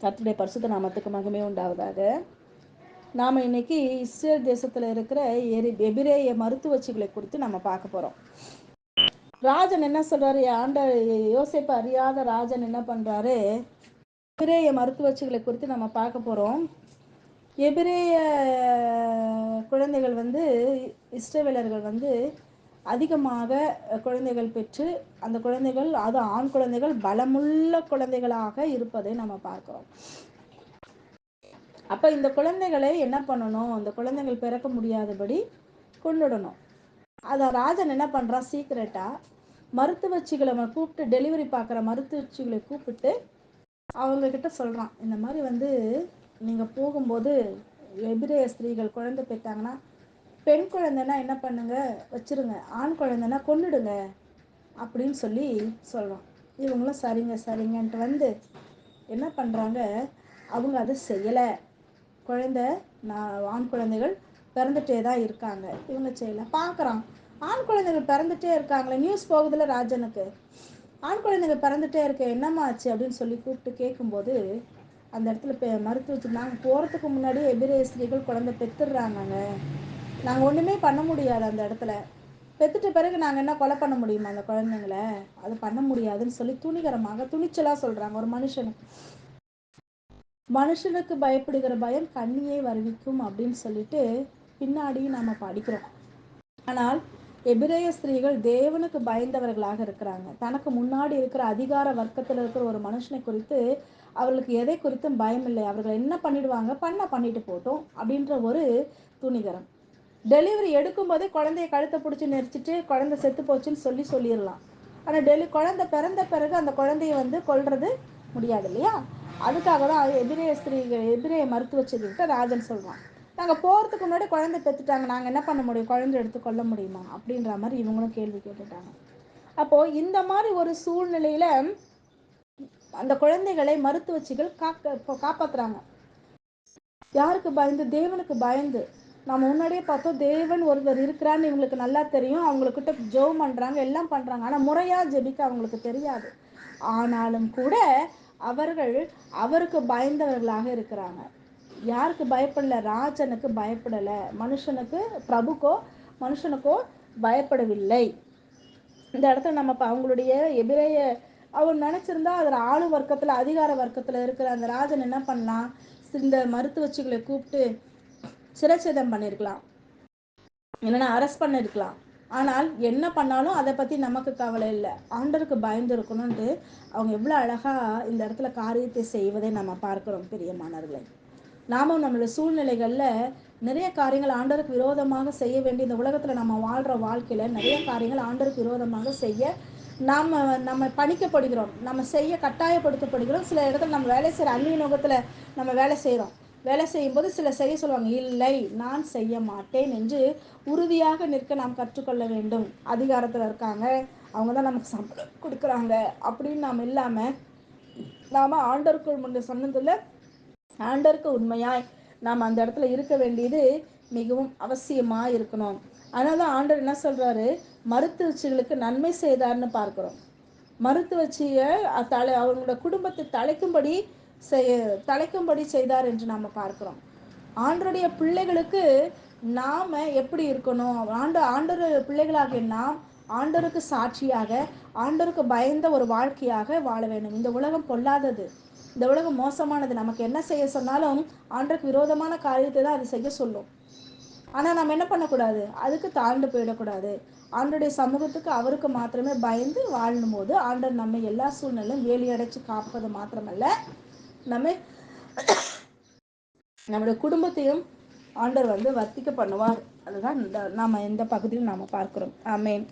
கர்த்தருடைய பரிசுத்த நாமத்துக்கு மகமே உண்டாவதாக. நாம் இன்னைக்கு இஸ்ரேல் தேசத்தில் இருக்கிற எரி எபிரேய மருத்துவச்சிகளை குறித்து நம்ம பார்க்க போகிறோம் ராஜன் என்ன சொல்கிறாரு ஆண்ட யோசிப்பை அறியாத ராஜன் என்ன பண்ணுறாரு எபிரேய மருத்துவச்சிகளை குறித்து நம்ம பார்க்க போகிறோம் எபிரேய குழந்தைகள் வந்து இஸ்ரேவேலர்கள் வந்து அதிகமாக குழந்தைகள் பெற்று அந்த குழந்தைகள் அது ஆண் குழந்தைகள் பலமுள்ள குழந்தைகளாக இருப்பதை நம்ம பார்க்குறோம். அப்போ இந்த குழந்தைகளை என்ன பண்ணணும்? அந்த குழந்தைகள் பிறக்க முடியாதபடி கொண்டுடணும். அதை ராஜன் என்ன பண்ணுறான் சீக்கிரட்டாக மருத்துவச்சிகளை கூப்பிட்டு டெலிவரி பார்க்குற மருத்துவச்சிகளை கூப்பிட்டு அவங்கக்கிட்ட சொல்கிறான் இந்த மாதிரி வந்து நீங்கள் போகும்போது எபிரேய ஸ்திரீகள் குழந்தை பெற்றாங்கன்னா பெண் குழந்தைன்னா என்ன பண்ணுங்க? வச்சுருங்க. ஆண் குழந்தைன்னா கொண்டுடுங்க அப்படின்னு சொல்லி சொல்கிறோம் இவங்களும் சரிங்க சரிங்கன்ட்டு வந்து என்ன பண்ணுறாங்க அவங்க அதை செய்யலை. குழந்த நான் ஆண் குழந்தைகள் பிறந்துட்டே தான் இருக்காங்க. இவங்க செய்யலை. பார்க்குறான் ஆண் குழந்தைகள் பிறந்துட்டே இருக்காங்களே. நியூஸ் போகுதுல ராஜனுக்கு. ஆண் குழந்தைங்க பிறந்துட்டே இருக்க என்னம்மா ஆச்சு அப்படின்னு சொல்லி கூப்பிட்டு கேட்கும்போது அந்த இடத்துல மருத்துவச்சு நாங்கள் போகிறதுக்கு முன்னாடியே எபிரேஸ்திரிகள் குழந்தை பெற்றுடுறாங்கங்க. நாங்கள் ஒன்றுமே பண்ண முடியாது அந்த இடத்துல. பெற்றுட்ட பிறகு நாங்கள் என்ன கொலை பண்ண முடியுமா அந்த குழந்தைங்கள? அது பண்ண முடியாதுன்னு சொல்லி துணிகரமாக துணிச்சலாக சொல்கிறாங்க ஒரு மனுஷனுக்கு மனுஷனுக்கு பயப்படுகிற பயம் கண்ணியை வருவிக்கும் அப்படின்னு சொல்லிட்டு பின்னாடி நம்ம படிக்கிறோம். ஆனால் எபிரேய ஸ்திரீகள் தேவனுக்கு பயந்தவர்களாக இருக்கிறாங்க. தனக்கு முன்னாடி இருக்கிற அதிகார வர்க்கத்தில் இருக்கிற ஒரு மனுஷனை குறித்து அவர்களுக்கு எதை குறித்தும் பயம் இல்லை அவர்கள் என்ன பண்ணிடுவாங்க? பண்ண பண்ணிட்டு போட்டோம் அப்படின்ற ஒரு துணிகரம். டெலிவரி எடுக்கும்போதே குழந்தைய கழுத்தை பிடிச்சி நெரிச்சிட்டு குழந்தை செத்து போச்சுன்னு சொல்லி சொல்லிடலாம். ஆனால் டெலி குழந்தை பிறந்த பிறகு அந்த குழந்தைய வந்து கொல்றது முடியாது இல்லையா? அதுக்காக தான் எதிரே ஸ்திரீகள் எதிரே மருத்துவச்சிகிட்ட ராஜன் சொல்கிறான் நாங்கள் போகிறதுக்கு முன்னாடி குழந்தை பெற்றுட்டாங்க நாங்கள் என்ன பண்ண முடியும்? குழந்தை எடுத்து கொள்ள முடியுமா? அப்படின்ற மாதிரி இவங்களும் கேள்வி கேட்டுட்டாங்க. அப்போது இந்த மாதிரி ஒரு சூழ்நிலையில் அந்த குழந்தைகளை மருத்துவச்சிகள் காக்க காப்பாற்றுறாங்க யாருக்கு பயந்து? தேவனுக்கு பயந்து. நம்ம முன்னாடியே பார்த்தோம் தேவன் ஒருவர் இருக்கிறான்னு இவங்களுக்கு நல்லா தெரியும். அவங்கக்கிட்ட ஜெபம் பண்ணுறாங்க எல்லாம் பண்ணுறாங்க ஆனால் முறையாக ஜெபிக்க அவங்களுக்கு தெரியாது. ஆனாலும் கூட அவர்கள் அவருக்கு பயந்தவர்களாக இருக்கிறாங்க. யாருக்கு பயப்படல? ராஜனுக்கு பயப்படலை. மனுஷனுக்கு பிரபுக்கோ மனுஷனுக்கோ பயப்படவில்லை. இந்த இடத்துல நம்ம அவங்களுடைய எபிரேய அவர் நினச்சிருந்தா அதில் ஆளு வர்க்கத்தில் அதிகார வர்க்கத்தில் இருக்கிற அந்த ராஜன் என்ன பண்ணலாம்? இந்த மருத்துவச்சிகளை கூப்பிட்டு சிரச்சேதம் பண்ணியிருக்கலாம் இல்லைன்னா அரெஸ்ட் பண்ணியிருக்கலாம் ஆனால் என்ன பண்ணாலும் அதை பற்றி நமக்கு கவலை இல்லை. ஆண்டருக்கு பயந்து இருக்கணும்ட்டு அவங்க எவ்வளோ அழகாக இந்த இடத்துல காரியத்தை செய்வதை நம்ம பார்க்குறோம் பிரியமானவர்களை. நாமும் நம்மளுடைய சூழ்நிலைகளில் நிறைய காரியங்கள் ஆண்டருக்கு விரோதமாக செய்ய வேண்டிய இந்த உலகத்தில் நம்ம வாழ்கிற வாழ்க்கையில் நிறைய காரியங்கள் ஆண்டருக்கு விரோதமாக செய்ய நாம் நம்ம பணிக்கப்படுகிறோம். நம்ம செய்ய கட்டாயப்படுத்தப்படுகிறோம். சில இடத்துல நம்ம வேலை செய்கிற அந்நிய நோகத்தில் நம்ம வேலை செய்கிறோம் வேலை செய்யும்போது சில செய்ய சொல்லுவாங்க இல்லை நான் செய்ய மாட்டேன் என்று உறுதியாக நிற்க நாம் கற்றுக்கொள்ள வேண்டும். அதிகாரத்தில் இருக்காங்க. அவங்க தான் நமக்கு சம்பளம் கொடுக்குறாங்க அப்படின்னு நாம் இல்லாமல் நாம் ஆண்டோருக்குள் முன்னே சொன்னதில் ஆண்டருக்கு உண்மையாய் நாம் அந்த இடத்துல இருக்க வேண்டியது மிகவும் அவசியமாக இருக்கணும். அதனால தான் ஆண்டர் என்ன சொல்கிறாரு மருத்துவச்சிகளுக்கு நன்மை செய்தார்னு பார்க்குறோம். மருத்துவச்சியை தலை அவங்களோட குடும்பத்தை தலைக்கும்படி செய் தலைக்கும்படி செய்தார் என்று நாம் பார்க்குறோம். ஆண்டருடைய பிள்ளைகளுக்கு நாம் எப்படி இருக்கணும்? ஆண்டு ஆண்டர் பிள்ளைகளாக நாம் ஆண்டருக்கு சாட்சியாக ஆண்டருக்கு பயந்த ஒரு வாழ்க்கையாக வாழ வேண்டும். இந்த உலகம் பொல்லாதது. இந்த உலகம் மோசமானது. நமக்கு என்ன செய்ய சொன்னாலும் ஆண்டருக்கு விரோதமான காரியத்தை தான் அது செய்ய சொல்லும். ஆனால் நம்ம என்ன பண்ணக்கூடாது? அதுக்கு தாழ்ந்து போயிடக்கூடாது. ஆண்டுடைய சமூகத்துக்கு அவருக்கு மாத்திரமே பயந்து வாழும் போது ஆண்டர் நம்ம எல்லா சூழ்நிலையும் வேலி அடைச்சு காப்பது மாத்திரமல்ல. நம்ம நம்முடைய குடும்பத்தையும் ஆண்டவர் வந்து வர்த்திக்க பண்ணுவார். அதுதான் இந்த நாம் இந்த பகுதியில் நாம் பார்க்கிறோம். ஆமேன்.